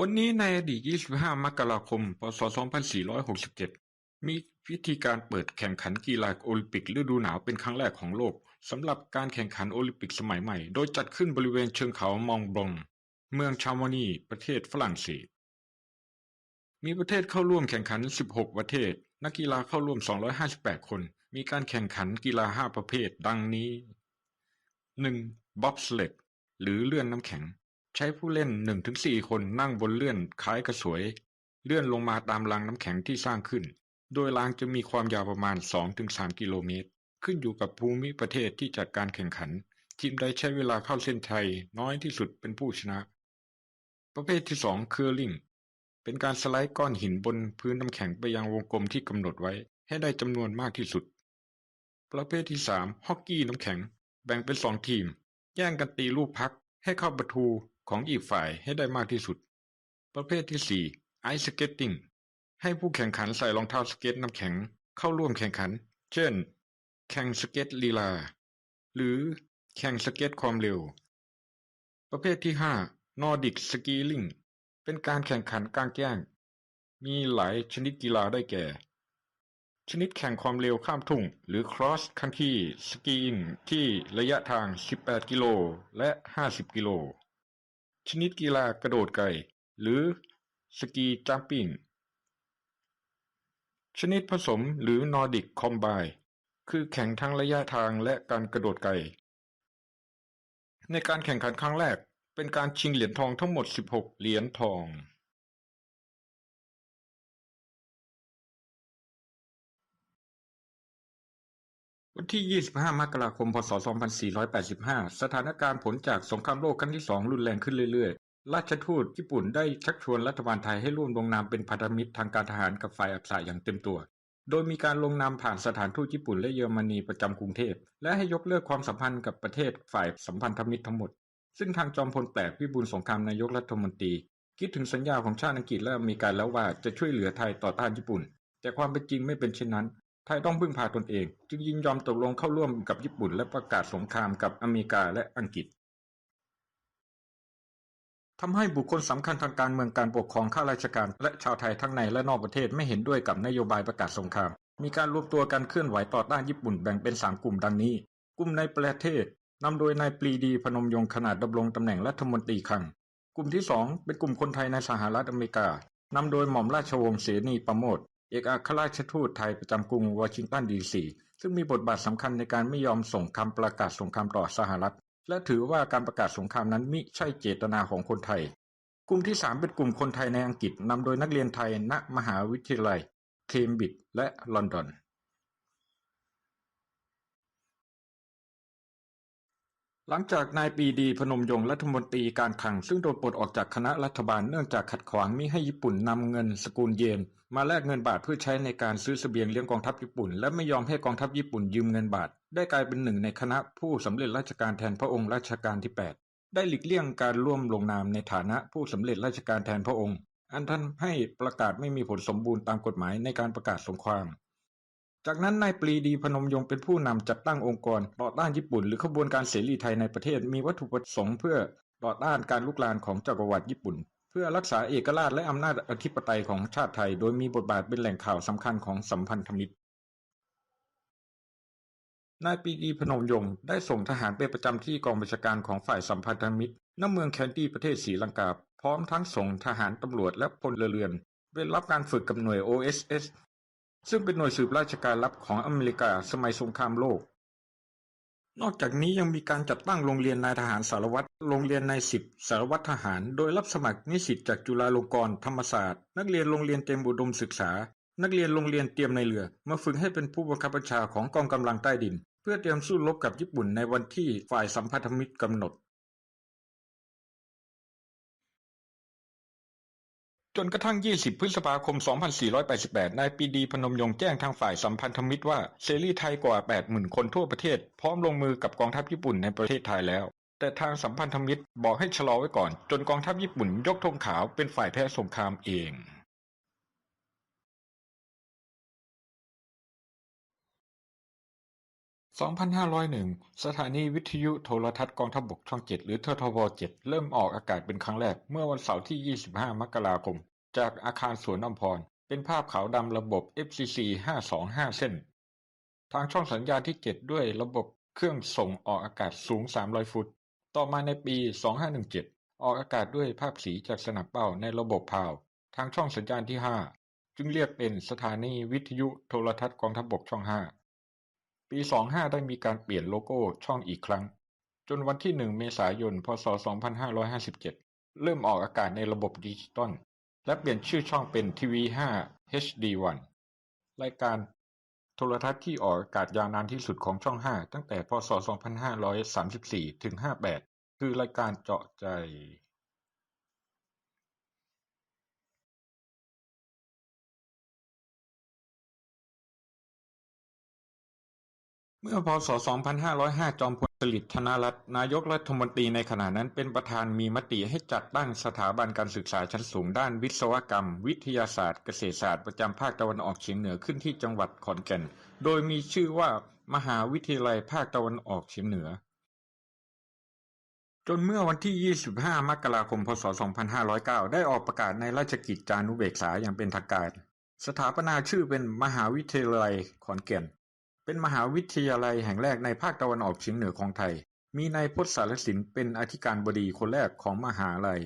วันนี้ในอดีต 25 มกราคม พ.ศ.2467 มีพิธีการเปิดแข่งขันกีฬาโอลิมปิกฤดูหนาวเป็นครั้งแรกของโลกสำหรับการแข่งขันโอลิมปิกสมัยใหม่ โดยจัดขึ้นบริเวณเชิงเขามองบลองเมืองชาวานีประเทศฝรั่งเศส มีประเทศเข้าร่วมแข่งขัน 16 ประเทศ นักกีฬาเข้าร่วม 258 คน มีการแข่งขันกีฬา 5 ประเภท ดังนี้ 1. บ๊อบสเลดหรือเลื่อนน้ำแข็ง ใช้ผู้เล่น1-4คนนั่งบนเลื่อนคล้ายกระสวย เลื่อนลงมาตามรางน้ำแข็งที่สร้างขึ้น โดยรางจะมีความยาวประมาณ 2-3 กิโลเมตร ขึ้นอยู่กับภูมิประเทศที่จัดการแข่งขัน ทีมใดใช้เวลาเข้าเส้นชัยน้อยที่สุดเป็นผู้ชนะ ประเภทที่2เคอลิงเป็นการสไลด์ก้อนหินบนพื้นน้ำแข็งไปยังวงกลมที่กำหนดไว้ให้ได้จำนวนมากที่สุด ประเภทที่ 3 ฮอกกี้น้ำแข็ง แบ่งเป็น2ทีม แย่งกันตีลูกพักให้เข้าประตู ของอีกฝ่ายให้ได้มากที่สุด ประเภทที่4ไอซ์สเก็ตติ้งให้ผู้แข่งขันใส่รองเท้าสเก็ตน้ำแข็งเข้าร่วมแข่งขัน เช่น แข่งสเก็ตลีลา หรือแข่งสเก็ตความเร็ว ประเภทที่5นอร์ดิกสกีลิงเป็นการแข่งขันกลางแจ้ง มีหลายชนิดกีฬาได้แก่ ชนิดแข่งความเร็วข้ามทุ่ง หรือ cross country skiing ที่ระยะทาง 18 กิโลและ 50 กิโล ชนิดกีฬากระโดดไกลหรือสกีจัมปิ้ง ชนิดผสมหรือนอร์ดิกคอมไบคือแข่งทั้งระยะทางและการกระโดดไกลในการแข่งขันครั้งแรกเป็นการชิงเหรียญทองทั้งหมด 16 เหรียญทอง วันที่ 25 มกราคม พศ 2485 สถานการณ์ผลจากสงครามโลกครั้งที่2รุนแรงขึ้นเรื่อยๆ ราชทูตญี่ปุ่นได้ชักชวนรัฐบาลไทยให้ร่วมลงนามเป็นพันธมิตรทางการทหารกับฝ่ายอักษะอย่างเต็มตัว โดยมีการลงนามผ่านสถานทูตญี่ปุ่นและเยอรมนีประจำกรุงเทพ และให้ยกเลิกความสัมพันธ์กับประเทศฝ่ายสัมพันธมิตรทั้งหมด ซึ่งทางจอมพลแปลกพิบูลสงครามนายกรัฐมนตรี คิดถึงสัญญาของชาติอังกฤษและอเมริกาแล้วว่าจะช่วยเหลือไทยต่อต้านญี่ปุ่น แต่ความเป็นจริงไม่เป็นเช่นนั้น ไทยต้องพึ่งพาตนเอง จึงยินยอมตกลงเข้าร่วมกับญี่ปุ่นและประกาศสงครามกับอเมริกาและอังกฤษทำให้บุคคลสำคัญทางการเมืองการปกครองข้าราชการ และชาวไทยทั้งในและนอกประเทศไม่เห็นด้วยกับนโยบายประกาศสงคราม มีการรวมตัวกันเคลื่อนไหวต่อต้านญี่ปุ่นแบ่งเป็น3กลุ่มดังนี้ กลุ่มในประเทศนำโดยนายปรีดีพนมยงค์ขนาดดำรงตำแหน่งรัฐมนตรีคลัง กลุ่มที่2เป็นกลุ่มคนไทยในสหรัฐอเมริกานำโดยหม่อมราชวงศ์เสนีประโมท เอกอัครราชทูตไทยประจำกรุงวอชิงตันดีซีซึ่งมีบทบาทสำคัญในการไม่ยอมส่งคำประกาศสงครามต่อสหรัฐ และถือว่าการประกาศสงครามนั้นมิใช่เจตนาของคนไทย กลุ่มที่ 3 เป็นกลุ่มคนไทยในอังกฤษนำโดยนักเรียนไทยณมหาวิทยาลัยเคมบริดจ์และลอนดอน หลังจากนายปรีดี พนมยงค์ รัฐมนตรีการคลัง ซึ่งโดนปลดออกจากคณะรัฐบาลเนื่องจากขัดขวางมิให้ญี่ปุ่นนำเงินสกุลเยนมาแลกเงินบาทเพื่อใช้ในการซื้อเสบียงเลี้ยงกองทัพญี่ปุ่น และไม่ยอมให้กองทัพญี่ปุ่นยืมเงินบาท ได้กลายเป็นหนึ่งในคณะผู้สำเร็จราชการแทนพระองค์รัชกาลที่ 8 ได้หลีกเลี่ยงการร่วมลงนามในฐานะผู้สำเร็จราชการแทนพระองค์ อันท่านให้ประกาศไม่มีผลสมบูรณ์ตามกฎหมายในการประกาศสงคราม จากนั้นนายปรีดีพนมยงค์เป็นผู้นำจัดตั้งองค์กรต่อต้านญี่ปุ่นหรือขบวนการเสรีไทยในประเทศมีวัตถุประสงค์เพื่อต่อต้านการลุกลานของจักรวรรดิญี่ปุ่น เพื่อรักษาเอกราชและอำนาจอธิปไตยของชาติไทย โดยมีบทบาทเป็นแหล่งข่าวสำคัญของสัมพันธมิตรนายปรีดีพนมยงค์ได้ส่งทหารไปประจำที่กองบัญชาการของฝ่ายสัมพันธมิตรณเมืองแคนดี้ประเทศศรีลังกาพร้อมทั้งส่งทหารตำรวจและพลเรือนไปรับการฝึกกับหน่วย OSS ซึ่งเป็นหน่วยสืบราชการลับของอเมริกาสมัยสงครามโลก นอกจากนี้ยังมีการจัดตั้งโรงเรียนนายทหารสารวัตร โรงเรียนนายสิบสารวัตรทหาร โดยรับสมัครนิสิตจากจุฬาลงกรณ์ธรรมศาสตร์ นักเรียนโรงเรียนเตรียมอุดมศึกษา นักเรียนโรงเรียนเตรียมในเรือ มาฝึกให้เป็นผู้บังคับบัญชาของกองกำลังใต้ดิน เพื่อเตรียมสู้รบกับญี่ปุ่นในวันที่ฝ่ายสัมพันธมิตรกำหนด จนกระทั่ง 20 พฤษภาคม 2488 นายปรีดีพนมยงค์แจ้งทางฝ่ายสัมพันธมิตรว่าเสรีไทยกว่า 80,000 คนทั่วประเทศ พร้อมลงมือกับกองทัพญี่ปุ่นในประเทศไทยแล้ว แต่ทางสัมพันธมิตรบอกให้ชะลอไว้ก่อน จนกองทัพญี่ปุ่นยกธงขาวเป็นฝ่ายแพ้สงครามเอง 2501 สถานีวิทยุโทรทัศน์กองทัพบกช่อง 7 หรือ ททบ 7 เริ่มออกอากาศเป็นครั้งแรกเมื่อวันเสาร์ที่ 25 มกราคม จากอาคารสวนอัมพร เป็นภาพขาวดำระบบ FCC 525 เส้น ทางช่องสัญญาณที่ 7 ด้วยระบบเครื่องส่งออกอากาศสูง 300 ฟุต ต่อมาในปี 2517 ออกอากาศด้วยภาพสีจากสนับเป้าในระบบพาว ทางช่องสัญญาณที่ 5 จึงเรียกเป็นสถานีวิทยุโทรทัศน์กองทัพบกช่อง 5 ปี 25 ได้มีการเปลี่ยนโลโก้ช่องอีกครั้ง จนวันที่ 1 เมษายน พศ 2557 เริ่มออกอากาศในระบบดิจิตอลและเปลี่ยนชื่อช่องเป็นทีวี5 HD1 รายการโทรทัศน์ที่ออกอากาศยาวนานที่สุดของช่อง 5 ตั้งแต่ พศ 2534 ถึง 58 คือรายการเจาะใจ เมื่อพศ 2505 จอมพลสฤษดิ์ ธนรัตน์ นายกรัฐมนตรีในขณะนั้นเป็นประธานมีมติให้จัดตั้งสถาบันการศึกษาชั้นสูงด้านวิศวกรรม วิทยาศาสตร์ เกษตรศาสตร์ประจำภาคตะวันออกเฉียงเหนือขึ้นที่จังหวัดขอนแก่น โดยมีชื่อว่ามหาวิทยาลัยภาคตะวันออกเฉียงเหนือ จนเมื่อวันที่ 25 มกราคม พศ 2509 ได้ออกประกาศในราชกิจจานุเบกษาอย่างเป็นทางการ สถาปนาชื่อเป็นมหาวิทยาลัยขอนแก่น เป็นมหาวิทยาลัยแห่งแรกในภาคตะวันออกเฉียงเหนือของไทย มีนายพจน์ สารสิน เป็นอธิการบดีคนแรกของมหาลัย